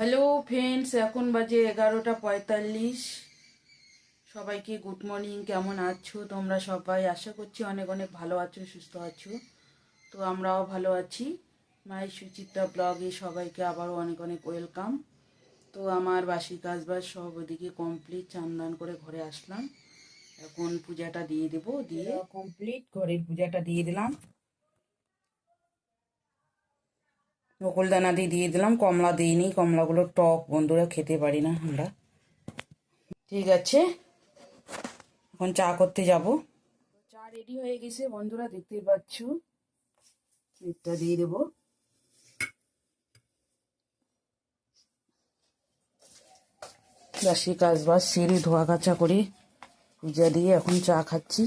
Hello friends এখন বাজে এগারোটা পঁয়তাল্লিশ। সবাইকে গুড মর্নিং কেমন আছো? তোমরা সবাই আশা করছি অনেক অনেক ভালো আছো, সুস্থ আছো। তো আমরাও ভালো আছি। মাই সুচিত্রা ব্লগে সবাইকে আবারও অনেক অনেক ওয়েলকাম তো আমার বাসি কাজবাজ সব ওদিকে কমপ্লিট চান্দান করে ঘরে আসলাম। এখন পূজাটা দিয়ে দেবো, দিয়ে কমপ্লিট ঘরের পূজাটা দিয়ে দিলাম। নকুলদানা দিয়ে দিয়ে দিলাম, কমলা দিইনি, কমলাগুলো টক, বন্ধুরা খেতে পারি না আমরা। ঠিক আছে, এখন চা করতে যাব। চা রেডি হয়ে গেছে, বন্ধুরা দেখতেই পাচ্ছ। এটা দিয়ে দেবো। বাসি কাজ বাস সিঁড়ি ধোয়া কাচা করে পূজা দিয়ে এখন চা খাচ্ছি।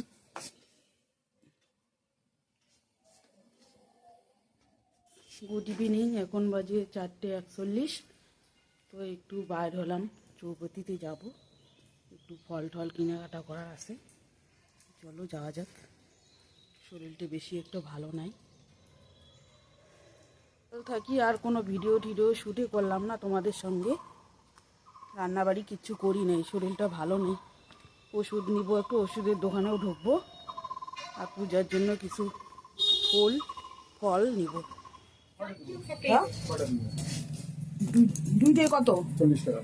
গুড ইভিনিং এখন বাজে চারটে একচল্লিশ। তো একটু বাইর হলাম, চৌপতিতে যাব। একটু ফল টল কেনাকাটা করার আছে। চলো যাওয়া যাক। শরীরটা বেশি একটা ভালো নাই। থাকি আর কোনো ভিডিও টিডিও শ্যুটে করলাম না তোমাদের সঙ্গে। রান্নাবাড়ি কিচ্ছু করি নাই, শরীরটা ভালো নেই। ওষুধ নিব, একটু ওষুধের দোকানেও ঢুকবো। আর পূজার জন্য কিছু ফুল, ফল নিব। দুইটাই কত? চল্লিশ টাকা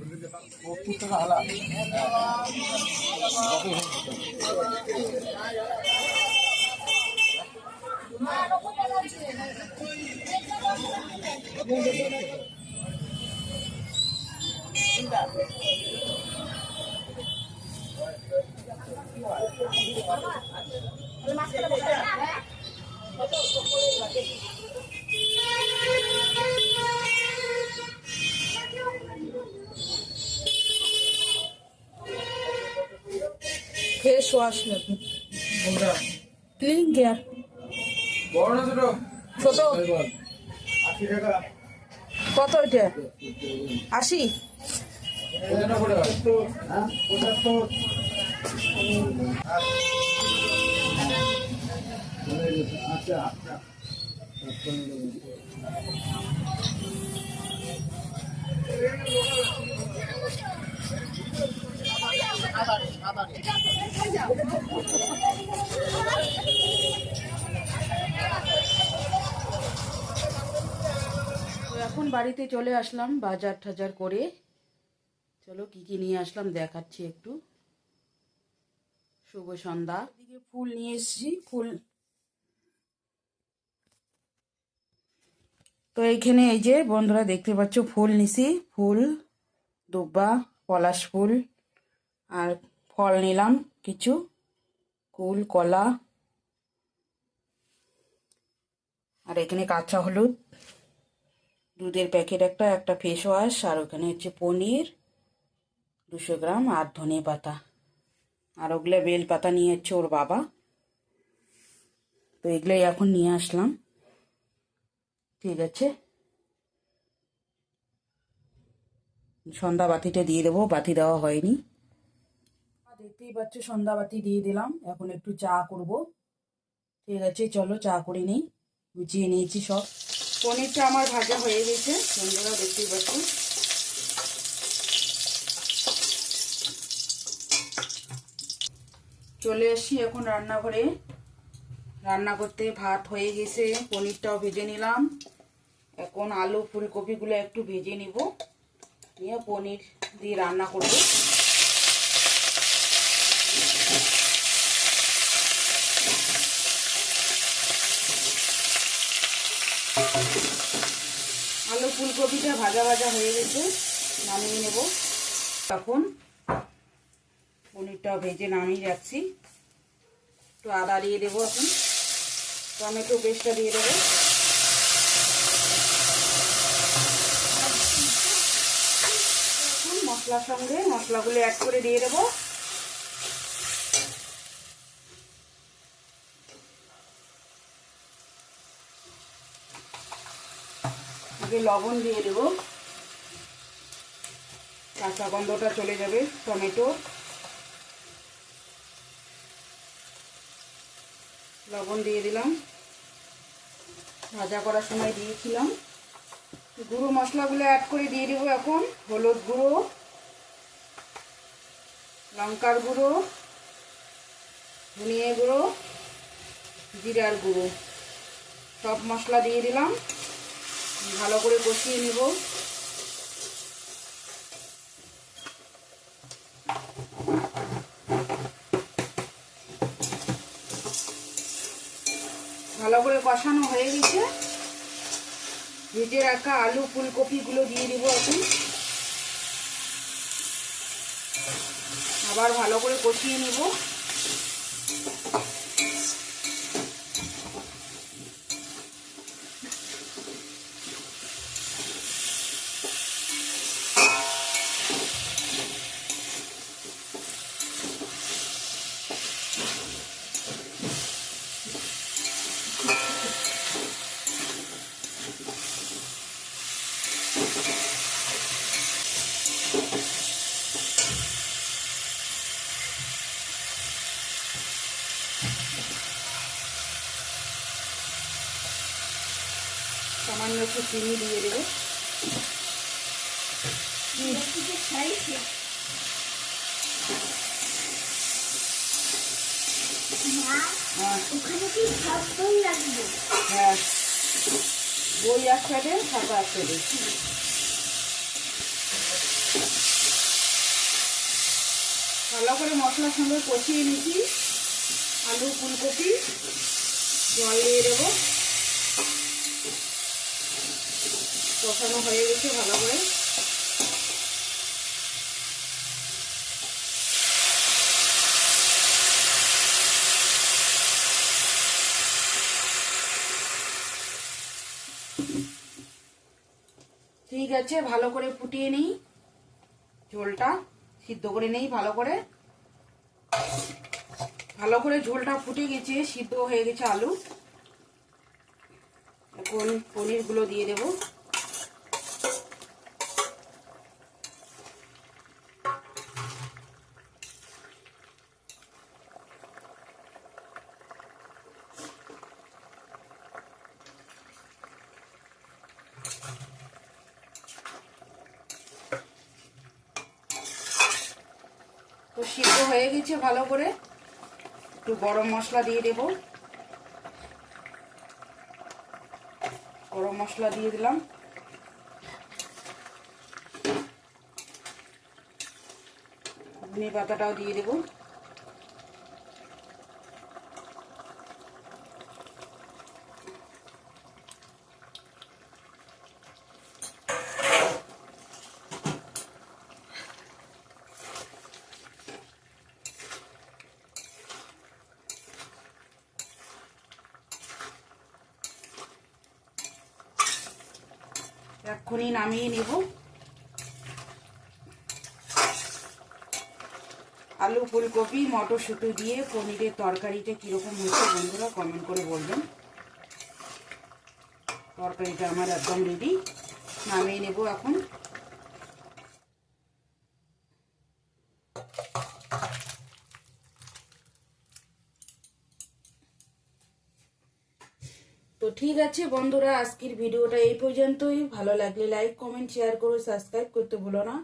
ফেস ওয়াশ কোনটা? Clean care. বড় না ছোট? ছোট। আশি টাকা। কত এটা আশি? আচ্ছা এখন বাড়িতে চলে আসলাম, বাজার টাজার করে। চলো কি কি নিয়ে আসলাম দেখাচ্ছি একটু। শুভ সন্ধ্যা। দিকে ফুল নিয়ে এসেছি, ফুল। তো এইখানে এই যে বন্ধুরা দেখতে পাচ্ছ, ফুল নিছি, ফুল, দুব্বা, পলাশ ফুল। আর ফল নিলাম, কিছু কুল, কলা, আর এখানে কাঁচা হলুদ। দুধের প্যাকেট একটা একটা ফেস ওয়াশ আর ওখানে হচ্ছে পনির দুশো গ্রাম আর ধনে পাতা। আর ওগুলো বেল পাতা নিয়ে যাচ্ছে ওর বাবা। তো এগুলোই এখন নিয়ে আসলাম। ঠিক আছে। সন্ধ্যা বাতিটা দিয়ে দেবো, বাতি দেওয়া হয়নি। দেখতেই পাচ্ছ, সন্ধ্যা বাতি দিয়ে দিলাম। এখন একটু চা করব। ঠিক আছে, চলো চা করে নিই। গুছিয়ে নিয়েছি সব। পনিরটা আমার ভাজা হয়ে গেছে। বন্ধুরা, দেখতেই পাচ্ছ। চলে আসি এখন রান্নাঘরে। রান্না করতে ভাত হয়ে গেছে, পনিরটাও ভেজে নিলাম। এখন আলু ফুলকপিগুলো একটু ভেজে নিব। নিয়ে পনির দিয়ে রান্না করব। আলু ফুলকপিটা ভাজা ভাজা হয়ে গেছে, নামিয়ে নেব। তখন পনিরটা ভেজে নামিয়ে যাচ্ছি একটু আদা দিয়ে দেবো এখন। টমেটো পেস্টটা দিয়ে দেবো। মশলার সঙ্গে মশলাগুলো অ্যাড করে দিয়ে দেবো। আগে লবণ দিয়ে দেবো। কাঁচা গন্ধটা চলে যাবে, টমেটো। লবণ দিয়ে দিলাম। ভাজা করার সময় দিয়েছিলাম। গুঁড়ো মশলাগুলো অ্যাড করে দিয়ে দেবো এখন, হলুদ গুঁড়ো, লঙ্কার গুঁড়ো, ধনিয়া গুঁড়ো, জিরার গুঁড়ো। সব মশলা দিয়ে দিলাম। ভালো করে কষিয়ে নেব। ভালো করে কষানো হয়ে গেছে। ভেজে রাখা আলু ফুলকপিগুলো দিয়ে দিব এখন। আবার ভালো করে কষিয়ে নেব। একটু চিনি দিয়ে দেবো। হ্যাঁ। বই এক সাইডে এক সাইডে ভালো করে মশলার সঙ্গে কষিয়ে নিচ্ছি। আলু ফুলকপি জল দিয়ে দেবো। কষানো হয়ে গেছে ভালো করে। ঠিক আছে, ভালো করে ফুটিয়ে নিই। ঝোলটা সিদ্ধ করে নেই, ভালো করে। ভালো করে ঝোলটা ফুটে গেছে, সিদ্ধ হয়ে গেছে আলু। এখন পনিরগুলো দিয়ে দেব। তো সিদ্ধ হয়ে গেছে ভালো করে। একটু গরম মশলা দিয়ে দেব। গরম মশলা দিয়ে দিলাম। ধনে পাতাটাও দিয়ে দেব। এক্ষুনি নামিয়ে নেব। আলু, ফুলকপি, মটরশুঁটি দিয়ে পনিরের তরকারিটা কীরকম হয়েছে বন্ধুরা কমেন্ট করে বলবেন। তরকারিটা আমার একদম রেডি নামিয়ে নেব এখন। ঠিক আছে বন্ধুরা, আজকের ভিডিওটা এই পর্যন্তই। ভালো লাগলে লাইক কমেন্ট শেয়ার করো সাবস্ক্রাইব করতে ভুলো না।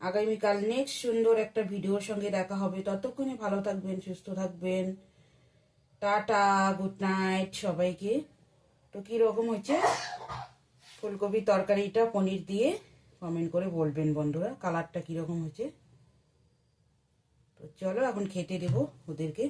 আগামীকাল নেক্সট সুন্দর একটা ভিডিওর সঙ্গে দেখা হবে। ততক্ষণে ভালো থাকবেন, সুস্থ থাকবেন। টাটা গুড নাইট সবাইকে। তো কীরকম হচ্ছে ফুলকপি তরকারিটা পনির দিয়ে কমেন্ট করে বলবেন বন্ধুরা কালারটা কীরকম হচ্ছে তো চলো এখন খেতে দেবো ওদেরকে।